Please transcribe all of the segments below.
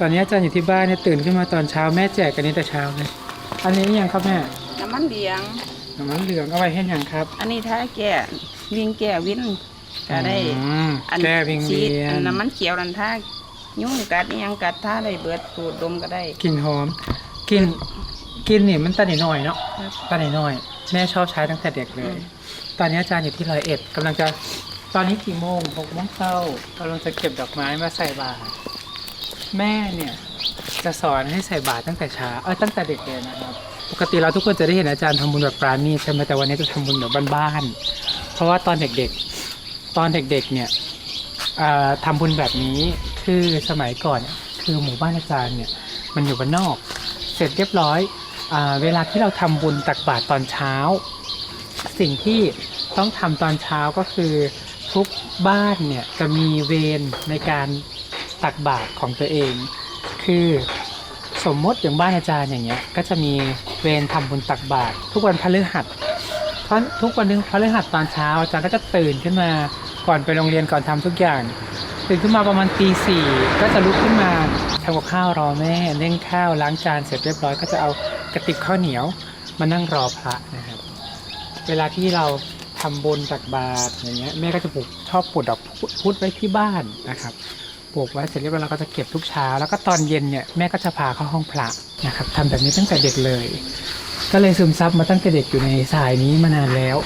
ตอนนี้อาจารย์อยู่ที่บ้านเนี่ยตื่นขึ้นมาตอนเช้าแม่แจกกันนี้แต่เช้าเลย อันนี้ยังครับแม่น้ำมันเหลียง น้ำมันเหลืองเอาไว้ให้ยังครับ อันนี้ถ้าแก่วิ่งแก่วินก็ได้อืมอันแก้วิงสีเวียอันนน้ำมันเขียวนันถ้ายุ่งกัดอิหยังกัดถ้าได้เบิดสูดดมก็ได้ กลิ่นหอมกลิ่นกลิ่นนี่มันตันหน่อยๆเนาะครับตันหน่อยๆแม่ชอบใช้ตั้งแต่เด็กเลยอืมตอนนี้อาจารย์อยู่ที่ร้อยเอ็ดกำลังจะตอนนี้กี่โมงหกโมงเช้ากำลังจะเก็บดอกไม้มาใส่บาตร แม่เนี่ยจะสอนให้ใส่บาตรตั้งแต่เช้าเออตั้งแต่เด็กเลยนะครับ ปกติเราทุกคนจะได้เห็นอาจารย์ทำบุญแบบปราณีตใช่ไหมแต่วันนี้จะทำบุญแบบบ้านๆเพราะว่าตอนเด็กๆ ตอนเด็กๆเนี่ยอ่าทำบุญแบบนี้คือสมัยก่อนเนี่ยคือหมู่บ้านอาจารย์เนี่ยมันอยู่บ้านนอก เสร็จเรียบร้อยอาเวลาที่เราทำบุญตักบาตรตอนเช้า สิ่งที่ต้องทำตอนเช้าก็คือทุกบ้านเนี่ยจะมีเวรในการ ตักบาตรของตัวเอง คือสมมติอย่างบ้านอาจารย์อย่างเงี้ย ก็จะมีเวรทำบุญตักบาตรทุกวันพฤหัสเพราะทุกวันพฤหัสตอนเช้าอาจารย์ก็จะตื่นขึ้นมาก่อนไปโรงเรียนก่อนทำทุกอย่างตื่นขึ้นมาประมาณตีสี่ก็จะลุกขึ้นมาทำกับข้าวรอแม่เร่งข้าวล้างจานเสร็จเรียบร้อยก็จะเอากระติบข้าวเหนียวมานั่งรอพระนะครับ เวลาที่เราทำบุญตักบาตรอย่างเงี้ยแม่ก็จะปลูกชอบปลูกดอกพุธไว้ที่บ้านนะครับ ปลูกไว้เสร็จเรียบร้อยเราก็จะเก็บทุกเช้า แล้วก็ตอนเย็นเนี่ยแม่ก็จะพาเข้าห้องพระนะครับทำแบบนี้ตั้งแต่เด็กเลย ก็เลยซึมซับมาตั้งแต่เด็กอยู่ในสายนี้มานานแล้ว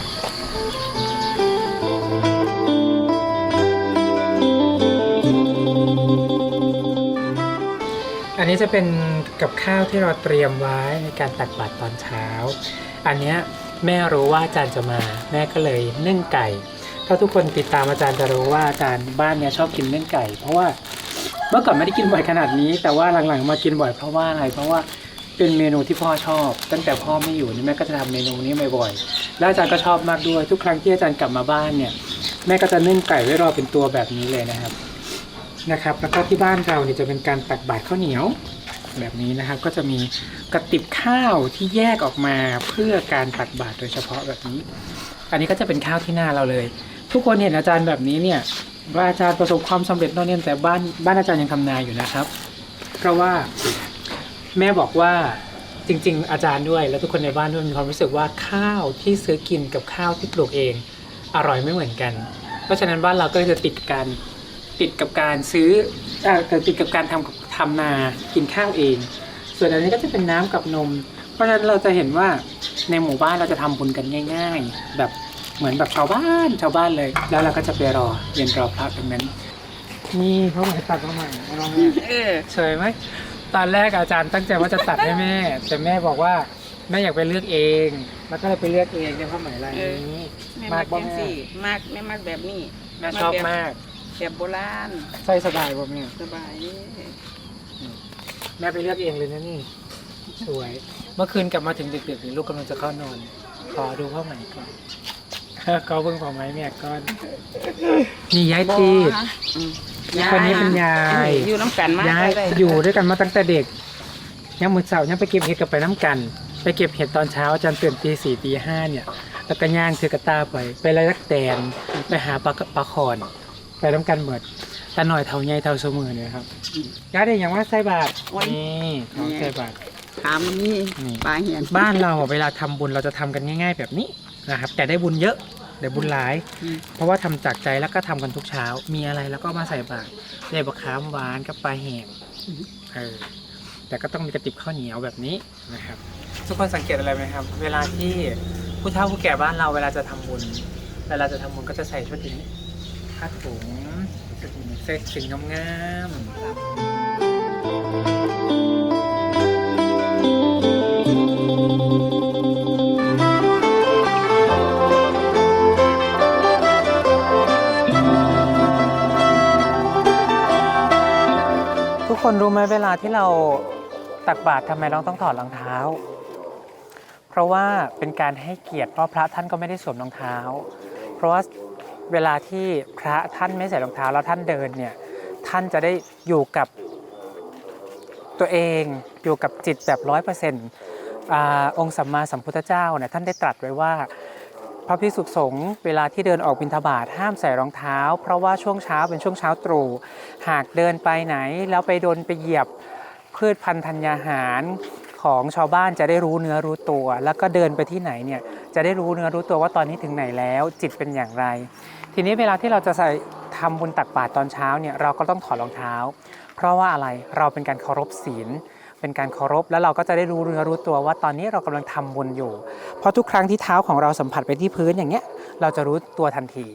อันนี้จะเป็นกับข้าวที่เราเตรียมไว้ในการตักบาตรตอนเช้า อันนี้แม่รู้ว่าอาจารย์จะมา แม่ก็เลยนึ่งไก่ ถ้าทุกคนติดตามอาจารย์จะรู้ว่าอาจารย์บ้านเนี้ยชอบกินเนึ่งไก่ เพราะว่าเมื่อก่อนไม่ได้กินบ่อยขนาดนี้ แต่ว่าหลังๆมากินบ่อยเพราะว่าอะไรเพราะว่าเป็นเมนูที่พ่อชอบ ตั้งแต่พ่อไม่อยู่นี่แม่ก็จะทำเมนูนี้บ่อยๆแล้วอาจารย์ก็ชอบมากด้วยทุกครั้งที่อาจารย์กลับมาบ้านเนี่ยแม่ก็จะนึ่งไก่ไว้รอเป็นตัวแบบนี้เลยนะครับนะครับ แล้วก็ที่บ้านเราเนี่ยจะเป็นการตักบาตรข้าวเหนียวแบบนี้นะครับก็จะมีกระติบข้าวที่แยกออกมาเพื่อการตักบาตรโดยเฉพาะแบบนี้ อันนี้ก็จะเป็นข้าวที่หน้าเราเลย ทุกคนเห็นอาจารย์แบบนี้เนี่ยว่าอาจารย์ประสบความสำเร็จโน่นนี่แต่บ้านบ้านอาจารย์ยังทำนาอยู่นะครับ เพราะว่าแม่บอกว่าจริง ๆ อาจารย์ด้วย แล้วทุกคนในบ้านด้วยมีความรู้สึกว่าข้าวที่ซื้อกินกับข้าวที่ปลูกเองอร่อยไม่เหมือนกัน เพราะฉะนั้นบ้านเราก็จะติดกันติดกับการซื้ออ่อติดกับการทำทำนากินข้าวเอง ส่วนอันนี้ก็จะเป็นน้ำกับนม เพราะฉะนั้นเราจะเห็นว่าในหมู่บ้านเราจะทำบุญกันง่าย ๆ แบบ เหมือนแบบชาวบ้านชาวบ้านเลย แล้วเราก็จะไปรอเย็นรอพระตรงนั้น นี่เขาหมายตัดมาใหม่ลองเออสวยไหมตอนแรกอาจารย์ตั้งใจว่าจะตัดให้แม่ แต่แม่บอกว่าแม่อยากไปเลือกเอง แล้วก็เลยไปเลือกเองในผ้าไหมลายนี้แม่มามากกบ่จังแม่สี่มากแม่มากแบบนี้แม่ชอบมากแบบโบราณใส่สบายบ่แม่สบายนี่แม่ไปเลือกเองเลยนะนี่สวย เมื่อคืนกลับมาถึงดึกๆนี่ลูกกำลังจะเข้านอน ขอดูผ้าไหมก่อน ก็เพิ่งผ้าไหมแม่ก่อนนี่ยายตีดอืมคนนี้เป็นยายอยู่น้ำกันมากย้ายได้อยู่ด้วยกันมาตั้งแต่เด็กยังมือเสาร์ยังไปเก็บเห็ดกับไปน้ำกัน ไปเก็บเห็ดตอนเช้าอาจารย์ตื่นตีสี่ตีห้าเนี่ยแล้วก็ย่างถือกระตาไปไปไล่รักแตนไปหาปลาปลาคอนไปน้ำกันหมดแต่หน่อยเท่าใหญ่เท่าสมือเนี่ยครับย้ายได้อย่างว่าใส่บาตรนี่ของใส่บาตรถามมันนี่นี่ปลาเหียนบ้านเราอะเวลาทำบุญเราจะทำกันง่าย ๆ แบบนี้นะครับ แต่ได้บุญเยอะ ได้บุญหลาย อืม เพราะว่าทำจากใจแล้วก็ทำกันทุกเช้า มีอะไรแล้วก็มาใส่บาตรได้บะขามหวานกับปลาแห้งเออแต่ก็ต้องมีกระติบข้าวเหนียวแบบนี้นะครับ ทุกคนสังเกตอะไรไหมครับ เวลาที่ผู้เฒ่าผู้แก่บ้านเราเวลาจะทำบุญ เวลาจะทำบุญก็จะใส่ชุดนี้ผ้าถุงชุดนี้เสื้อชิ้นงามๆ คนรู้ไหมเวลาที่เราตักบาตรทำไมเราต้องถอดรองเท้า เพราะว่าเป็นการให้เกียรติเพราะพระท่านก็ไม่ได้สวมรองเท้า เพราะว่าเวลาที่พระท่านไม่ใส่รองเท้าแล้วท่านเดินเนี่ยท่านจะได้อยู่กับตัวเองอยู่กับจิตแบบร้อยเปอร์เซ็นต์องค์สัมมาสัมพุทธเจ้าเนี่ยท่านได้ตรัสไว้ว่า พระภิกษุสงฆ์เวลาที่เดินออกบิณฑบาตห้ามใส่รองเท้า เพราะว่าช่วงเช้าเป็นช่วงเช้าตรู่หากเดินไปไหน แล้วไปโดนไปเหยียบพืชพันธุ์ธัญญาหารของชาวบ้านจะได้รู้เนื้อรู้ตัว แล้วก็เดินไปที่ไหนเนี่ยจะได้รู้เนื้อรู้ตัวว่าตอนนี้ถึงไหนแล้ว จิตเป็นอย่างไร ทีนี้เวลาที่เราจะใส่ทำบุญตักบาตรตอนเช้าเนี่ยเราก็ต้องถอดรองเท้า เพราะว่าอะไรเราเป็นการเคารพศีล เป็นการเคารพ แล้วเราก็จะได้รู้เนื้อรู้ตัวว่าตอนนี้เรากำลังทำบุญอยู่ เพราะทุกครั้งที่เท้าของเราสัมผัสไปที่พื้นอย่างเงี้ยเราจะรู้ตัวทันที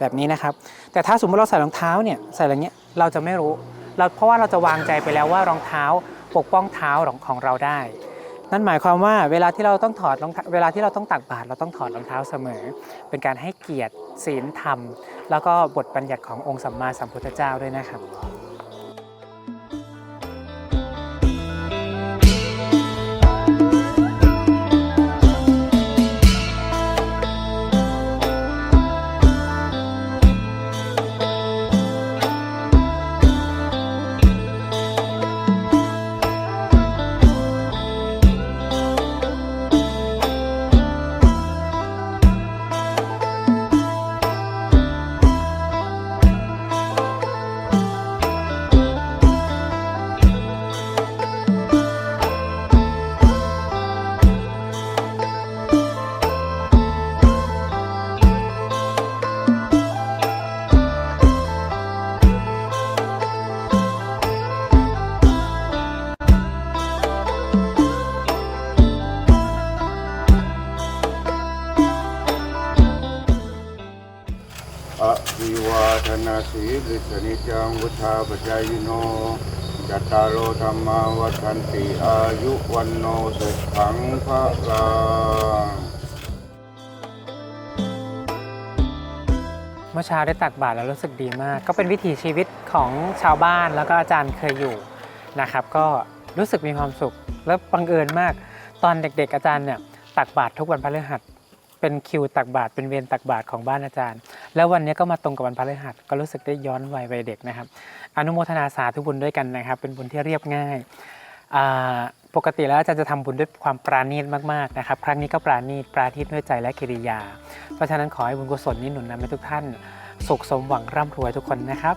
แบบนี้นะครับ แต่ถ้าสมมติเราใส่รองเท้าเนี่ยใส่อะไรเงี้ยเราจะไม่รู้เราเพราะว่าเราจะวางใจไปแล้วว่ารองเท้าปกป้องเท้าของเราได้ นั่นหมายความว่าเวลาที่เราต้องถอดรองเท้าเวลาที่เราต้องตักบาตรเราต้องถอดรองเท้าเสมอ เป็นการให้เกียรติศีลธรรม แล้วก็บทบัญญัติขององค์สัมมาสัมพุทธเจ้าด้วยนะครับ วิวาทนาสีริสนิจังวุธาปจายโนจัตตารโอธรรมาวันติอายุวันโนสุขังภะลังเมื่อเช้าได้ตักบาตรแล้วรู้สึกดีมาก ก็เป็นวิถีชีวิตของชาวบ้านแล้วก็อาจารย์เคยอยู่นะครับ ก็รู้สึกมีความสุข แล้วบังเอิญมาก ตอนเด็กๆอาจารย์เนี่ยตักบาตรทุกวันพฤหัส เป็นคิวตักบาตรเป็นเวรตักบาตรของบ้านอาจารย์ แล้ววันนี้ก็มาตรงกับวันพฤหัสก็รู้สึกได้ย้อนวัยวัยเด็กนะครับ อนุโมทนาสาธุบุญด้วยกันนะครับ เป็นบุญที่เรียบง่ายปกติแล้วอาจารย์จะทำบุญด้วยความปราณีตมากๆนะครับ ครั้งนี้ก็ปราณีตปราทิตด้วยใจและกิริยา เพราะฉะนั้นขอให้บุญกุศลนี้หนุนนำให้ทุกท่าน สุขสมหวังร่ำรวยทุกคนนะครับ